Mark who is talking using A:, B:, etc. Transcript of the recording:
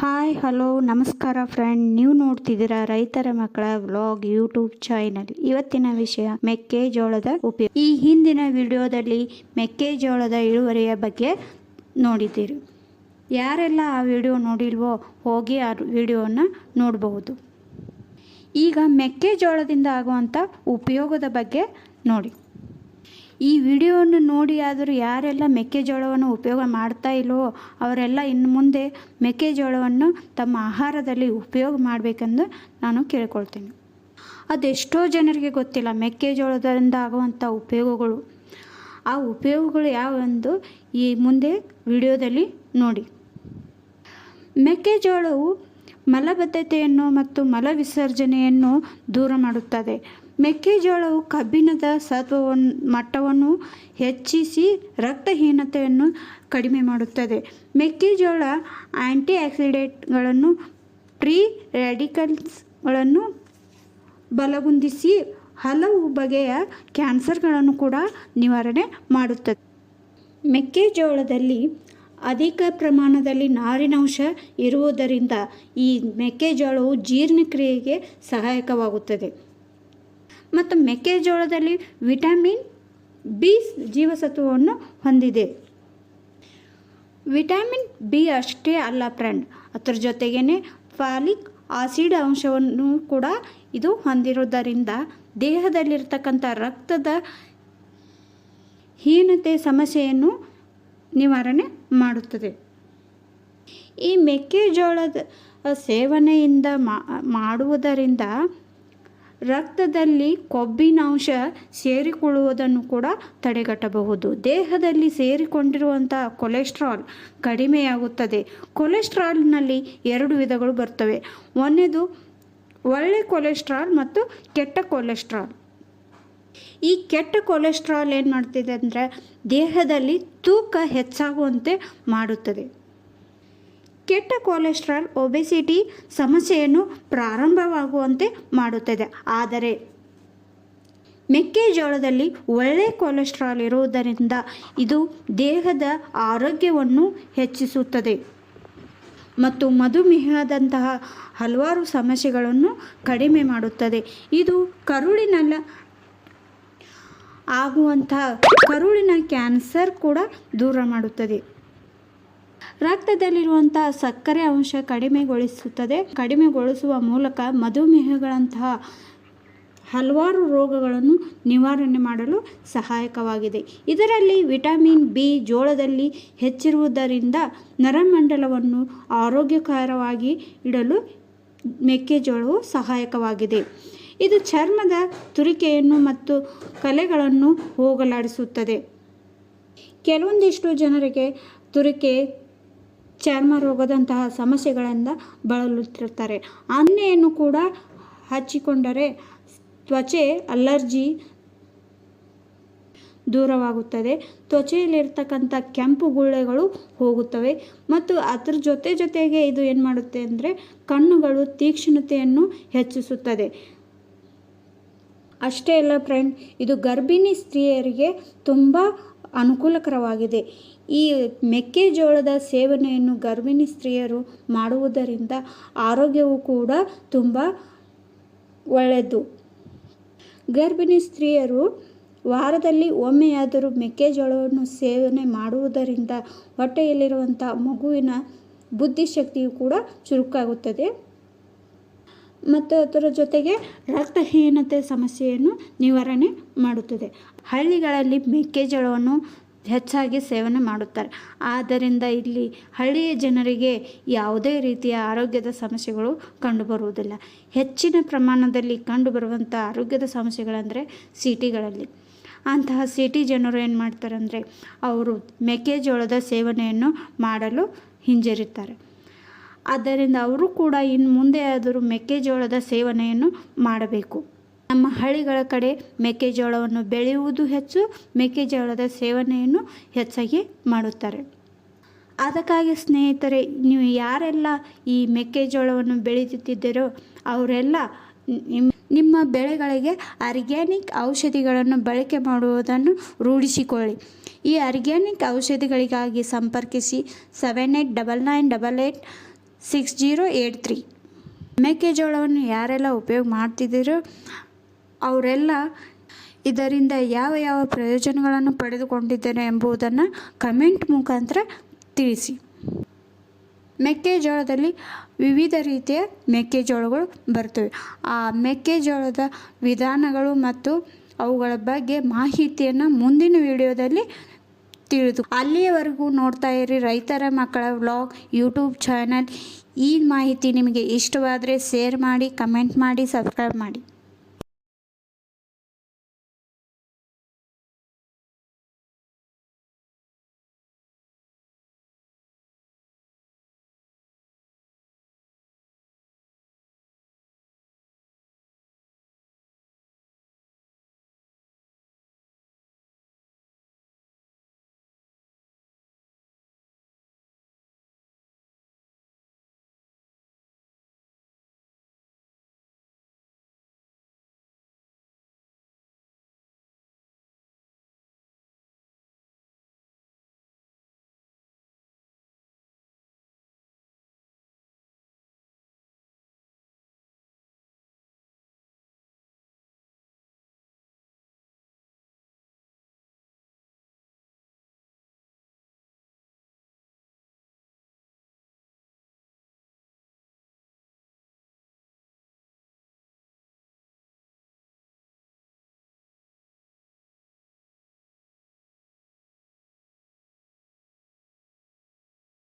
A: Hi, hello, ನಮಸ್ಕಾರ friend. ನೀವು ನೋಡ್ತಿದ್ದೀರಾ ರೈತರ ಮಕ್ಕಳ ವ್ಲಾಗ್ ಯೂಟ್ಯೂಬ್ ಚಾನಲ್. ಇವತ್ತಿನ ವಿಷಯ, ಮೆಕ್ಕೆಜೋಳದ ಉಪಯೋಗ. ಈ ಹಿಂದಿನ ವಿಡಿಯೋದಲ್ಲಿ ಮೆಕ್ಕೆಜೋಳದ ಇಳುವರಿಯ ಬಗ್ಗೆ ನೋಡಿದ್ದೀರಿ. ಯಾರೆಲ್ಲ ಆ ವಿಡಿಯೋ ನೋಡಿಲ್ವೋ ಹೋಗಿ ಆ ವಿಡಿಯೋನ ನೋಡಬಹುದು. ಈಗ ಮೆಕ್ಕೆಜೋಳದಿಂದ ಆಗುವಂಥ ಉಪಯೋಗದ ಬಗ್ಗೆ ನೋಡಿ. ಈ ವಿಡಿಯೋವನ್ನು ನೋಡಿ ಆದರೂ ಯಾರೆಲ್ಲ ಮೆಕ್ಕೆಜೋಳವನ್ನು ಉಪಯೋಗ ಮಾಡ್ತಾ ಇಲ್ಲವೋ ಅವರೆಲ್ಲ ಇನ್ನು ಮುಂದೆ ಮೆಕ್ಕೆಜೋಳವನ್ನು ತಮ್ಮ ಆಹಾರದಲ್ಲಿ ಉಪಯೋಗ ಮಾಡಬೇಕೆಂದು ನಾನು ಕೇಳ್ಕೊಳ್ತೀನಿ. ಅದೆಷ್ಟೋ ಜನರಿಗೆ ಗೊತ್ತಿಲ್ಲ ಮೆಕ್ಕೆಜೋಳದಿಂದ ಆಗುವಂಥ ಉಪಯೋಗಗಳು. ಆ ಉಪಯೋಗಗಳು ಯಾವೆಂದು ಈ ಮುಂದೆ ವಿಡಿಯೋದಲ್ಲಿ ನೋಡಿ. ಮೆಕ್ಕೆಜೋಳವು ಮಲಬದ್ಧತೆಯನ್ನು ಮತ್ತು ಮಲ ವಿಸರ್ಜನೆಯನ್ನು ದೂರ ಮಾಡುತ್ತದೆ. ಮೆಕ್ಕೆಜೋಳವು ಕಬ್ಬಿಣದ ಸತ್ವವನ್ನು ಮಟ್ಟವನ್ನು ಹೆಚ್ಚಿಸಿ ರಕ್ತಹೀನತೆಯನ್ನು ಕಡಿಮೆ ಮಾಡುತ್ತದೆ. ಮೆಕ್ಕೆಜೋಳ ಆ್ಯಂಟಿ ಆಕ್ಸಿಡೆಂಟ್ಗಳನ್ನು ಪ್ರೀ ರ್ಯಾಡಿಕಲ್ಸ್ಗಳನ್ನು ಬಲಗುಂದಿಸಿ ಹಲವು ಬಗೆಯ ಕ್ಯಾನ್ಸರ್ಗಳನ್ನು ಕೂಡ ನಿವಾರಣೆ ಮಾಡುತ್ತದೆ. ಮೆಕ್ಕೆಜೋಳದಲ್ಲಿ ಅಧಿಕ ಪ್ರಮಾಣದಲ್ಲಿ ನಾರಿನಂಶ ಇರುವುದರಿಂದ ಈ ಮೆಕ್ಕೆಜೋಳವು ಜೀರ್ಣಕ್ರಿಯೆಗೆ ಸಹಾಯಕವಾಗುತ್ತದೆ. ಮತ್ತು ಮೆಕ್ಕೆಜೋಳದಲ್ಲಿ ವಿಟಮಿನ್ ಬಿ ಜೀವಸತ್ವವನ್ನು ಹೊಂದಿದೆ. ವಿಟಮಿನ್ ಬಿ ಅಷ್ಟೇ ಅಲ್ಲ ಫ್ರೆಂಡ್, ಅದರ ಜೊತೆಗೇ ಫಾಲಿಕ್ ಆಸಿಡ್ ಅಂಶವನ್ನು ಕೂಡ ಇದು ಹೊಂದಿರುವುದರಿಂದ ದೇಹದಲ್ಲಿರ್ತಕ್ಕಂಥ ರಕ್ತದ ಹೀನತೆ ಸಮಸ್ಯೆಯನ್ನು ನಿವಾರಣೆ ಮಾಡುತ್ತದೆ. ಈ ಮೆಕ್ಕೆಜೋಳದ ಸೇವನೆಯಿಂದ ಮಾಡುವುದರಿಂದ ರಕ್ತದಲ್ಲಿ ಕೊಬ್ಬಿನಾಂಶ ಸೇರಿಕೊಳ್ಳುವುದನ್ನು ಕೂಡ ತಡೆಗಟ್ಟಬಹುದು. ದೇಹದಲ್ಲಿ ಸೇರಿಕೊಂಡಿರುವಂಥ ಕೊಲೆಸ್ಟ್ರಾಲ್ ಕಡಿಮೆಯಾಗುತ್ತದೆ. ಕೊಲೆಸ್ಟ್ರಾಲ್ನಲ್ಲಿ ಎರಡು ವಿಧಗಳು ಬರ್ತವೆ. ಒಂದೇದು ಒಳ್ಳೆ ಕೊಲೆಸ್ಟ್ರಾಲ್ ಮತ್ತು ಕೆಟ್ಟ ಕೊಲೆಸ್ಟ್ರಾಲ್. ಈ ಕೆಟ್ಟ ಕೊಲೆಸ್ಟ್ರಾಲ್ ಏನು ಮಾಡ್ತಿದೆ ಅಂದರೆ ದೇಹದಲ್ಲಿ ತೂಕ ಹೆಚ್ಚಾಗುವಂತೆ ಮಾಡುತ್ತದೆ. ಕೆಟ್ಟ ಕೊಲೆಸ್ಟ್ರಾಲ್ ಒಬೆಸಿಟಿ ಸಮಸ್ಯೆಯನ್ನು ಪ್ರಾರಂಭವಾಗುವಂತೆ ಮಾಡುತ್ತದೆ. ಆದರೆ ಮೆಕ್ಕೆಜೋಳದಲ್ಲಿ ಒಳ್ಳೆಯ ಕೊಲೆಸ್ಟ್ರಾಲ್ ಇರುವುದರಿಂದ ಇದು ದೇಹದ ಆರೋಗ್ಯವನ್ನು ಹೆಚ್ಚಿಸುತ್ತದೆ ಮತ್ತು ಮಧುಮೇಹದಂತಹ ಹಲವಾರು ಸಮಸ್ಯೆಗಳನ್ನು ಕಡಿಮೆ ಮಾಡುತ್ತದೆ. ಇದು ಕರುಳಿನಲ್ಲ, ಆಗುವಂತಹ ಕರುಳಿನ ಕ್ಯಾನ್ಸರ್ ಕೂಡ ದೂರ ಮಾಡುತ್ತದೆ. ರಕ್ತದಲ್ಲಿರುವಂಥ ಸಕ್ಕರೆ ಅಂಶ ಕಡಿಮೆಗೊಳಿಸುತ್ತದೆ. ಕಡಿಮೆಗೊಳಿಸುವ ಮೂಲಕ ಮಧುಮೇಹಗಳಂತಹ ಹಲವಾರು ರೋಗಗಳನ್ನು ನಿವಾರಣೆ ಮಾಡಲು ಸಹಾಯಕವಾಗಿದೆ. ಇದರಲ್ಲಿ ವಿಟಮಿನ್ ಬಿ ಜೋಳದಲ್ಲಿ ಹೆಚ್ಚಿರುವುದರಿಂದ ನರಮಂಡಲವನ್ನು ಆರೋಗ್ಯಕರವಾಗಿ ಇಡಲು ಮೆಕ್ಕೆಜೋಳವು ಸಹಾಯಕವಾಗಿದೆ. ಇದು ಚರ್ಮದ ತುರಿಕೆಯನ್ನು ಮತ್ತು ಕಲೆಗಳನ್ನು ಹೋಗಲಾಡಿಸುತ್ತದೆ. ಕೆಲವೊಂದಿಷ್ಟು ಜನರಿಗೆ ತುರಿಕೆ ಚರ್ಮ ರೋಗದಂತಹ ಸಮಸ್ಯೆಗಳಿಂದ ಬಳಲುತ್ತಿರುತ್ತಾರೆ. ಅನ್ನೆಯನ್ನು ಕೂಡ ಹಚ್ಚಿಕೊಂಡರೆ ತ್ವಚೆ ಅಲರ್ಜಿ ದೂರವಾಗುತ್ತದೆ. ತ್ವಚೆಯಲ್ಲಿರ್ತಕ್ಕಂಥ ಕೆಂಪು ಗುಳ್ಳೆಗಳು ಹೋಗುತ್ತವೆ ಮತ್ತು ಅದ್ರ ಜೊತೆ ಜೊತೆಗೆ ಇದು ಏನು ಮಾಡುತ್ತೆ ಅಂದರೆ ಕಣ್ಣುಗಳು ತೀಕ್ಷ್ಣತೆಯನ್ನು ಹೆಚ್ಚಿಸುತ್ತದೆ. ಅಷ್ಟೇ ಅಲ್ಲ ಫ್ರೆಂಡ್ ಇದು ಗರ್ಭಿಣಿ ಸ್ತ್ರೀಯರಿಗೆ ತುಂಬ ಅನುಕೂಲಕರವಾಗಿದೆ. ಈ ಮೆಕ್ಕೆಜೋಳದ ಸೇವನೆಯನ್ನು ಗರ್ಭಿಣಿ ಸ್ತ್ರೀಯರು ಮಾಡುವುದರಿಂದ ಆರೋಗ್ಯವು ಕೂಡ ತುಂಬ ಒಳ್ಳೆಯದು. ಗರ್ಭಿಣಿ ಸ್ತ್ರೀಯರು ವಾರದಲ್ಲಿ ಒಮ್ಮೆಯಾದರೂ ಮೆಕ್ಕೆಜೋಳವನ್ನು ಸೇವನೆ ಮಾಡುವುದರಿಂದ ಹೊಟ್ಟೆಯಲ್ಲಿರುವಂಥ ಮಗುವಿನ ಬುದ್ಧಿಶಕ್ತಿಯು ಕೂಡ ಚುರುಕಾಗುತ್ತದೆ. ಮತ್ತು ಅದರ ಜೊತೆಗೆ ರಕ್ತಹೀನತೆ ಸಮಸ್ಯೆಯನ್ನು ನಿವಾರಣೆ ಮಾಡುತ್ತದೆ. ಹಳ್ಳಿಗಳಲ್ಲಿ ಮೆಕ್ಕೆಜೋಳವನ್ನು ಹೆಚ್ಚಾಗಿ ಸೇವನೆ ಮಾಡುತ್ತಾರೆ. ಆದ್ದರಿಂದ ಇಲ್ಲಿ ಹಳ್ಳಿಯ ಜನರಿಗೆ ಯಾವುದೇ ರೀತಿಯ ಆರೋಗ್ಯದ ಸಮಸ್ಯೆಗಳು ಕಂಡುಬರುವುದಿಲ್ಲ. ಹೆಚ್ಚಿನ ಪ್ರಮಾಣದಲ್ಲಿ ಕಂಡುಬರುವಂಥ ಆರೋಗ್ಯದ ಸಮಸ್ಯೆಗಳಂದರೆ ಸಿಟಿಗಳಲ್ಲಿ. ಅಂತಹ ಸಿಟಿ ಜನರು ಏನು ಮಾಡ್ತಾರೆ ಅಂದರೆ ಅವರು ಮೆಕ್ಕೆಜೋಳದ ಸೇವನೆಯನ್ನು ಮಾಡಲು ಹಿಂಜರಿತಾರೆ. ಆದ್ದರಿಂದ ಅವರು ಕೂಡ ಇನ್ನು ಮುಂದೆ ಆದರೂ ಮೆಕ್ಕೆಜೋಳದ ಸೇವನೆಯನ್ನು ಮಾಡಬೇಕು. ನಮ್ಮ ಹಳ್ಳಿಗಳ ಕಡೆ ಮೆಕ್ಕೆಜೋಳವನ್ನು ಬೆಳೆಯುವುದು ಹೆಚ್ಚು, ಮೆಕ್ಕೆಜೋಳದ ಸೇವನೆಯನ್ನು ಹೆಚ್ಚಾಗಿ ಮಾಡುತ್ತಾರೆ. ಅದಕ್ಕಾಗಿ ಸ್ನೇಹಿತರೆ, ನೀವು ಯಾರೆಲ್ಲ ಈ ಮೆಕ್ಕೆಜೋಳವನ್ನು ಬೆಳೆಯುತ್ತಿದ್ದೀರೋ ಅವರೆಲ್ಲ ನಿಮ್ಮ ಬೆಳೆಗಳಿಗೆ ಆರ್ಗ್ಯಾನಿಕ್ ಔಷಧಿಗಳನ್ನು ಬಳಕೆ ಮಾಡುವುದನ್ನು ರೂಢಿಸಿಕೊಳ್ಳಿ. ಈ ಆರ್ಗ್ಯಾನಿಕ್ ಔಷಧಿಗಳಿಗಾಗಿ ಸಂಪರ್ಕಿಸಿ seven eight double nine double eight six zero eight three. ಮೆಕ್ಕೆಜೋಳವನ್ನು ಯಾರೆಲ್ಲ ಉಪಯೋಗ ಮಾಡ್ತಿದ್ದೀರೋ ಅವರೆಲ್ಲ ಇದರಿಂದ ಯಾವ ಯಾವ ಪ್ರಯೋಜನಗಳನ್ನು ಪಡೆದುಕೊಂಡಿದ್ದಾರೆ ಎಂಬುದನ್ನು ಕಮೆಂಟ್ ಮುಖಾಂತರ ತಿಳಿಸಿ. ಮೆಕ್ಕೆಜೋಳದಲ್ಲಿ ವಿವಿಧ ರೀತಿಯ ಮೆಕ್ಕೆಜೋಳಗಳು ಬರ್ತವೆ. ಆ ಮೆಕ್ಕೆಜೋಳದ ವಿಧಾನಗಳು ಮತ್ತು ಅವುಗಳ ಬಗ್ಗೆ ಮಾಹಿತಿಯನ್ನು ಮುಂದಿನ ವಿಡಿಯೋದಲ್ಲಿ ತಿಳಿದು ಅಲ್ಲಿಯವರೆಗೂ ನೋಡ್ತಾ ಇರಿ ರೈತರ ಮಕ್ಕಳ ವ್ಲಾಗ್, ಯೂಟ್ಯೂಬ್ ಚಾನಲ್. ಈ ಮಾಹಿತಿ ನಿಮಗೆ ಇಷ್ಟವಾದರೆ ಶೇರ್ ಮಾಡಿ, ಕಮೆಂಟ್ ಮಾಡಿ, ಸಬ್ಸ್ಕ್ರೈಬ್ ಮಾಡಿ.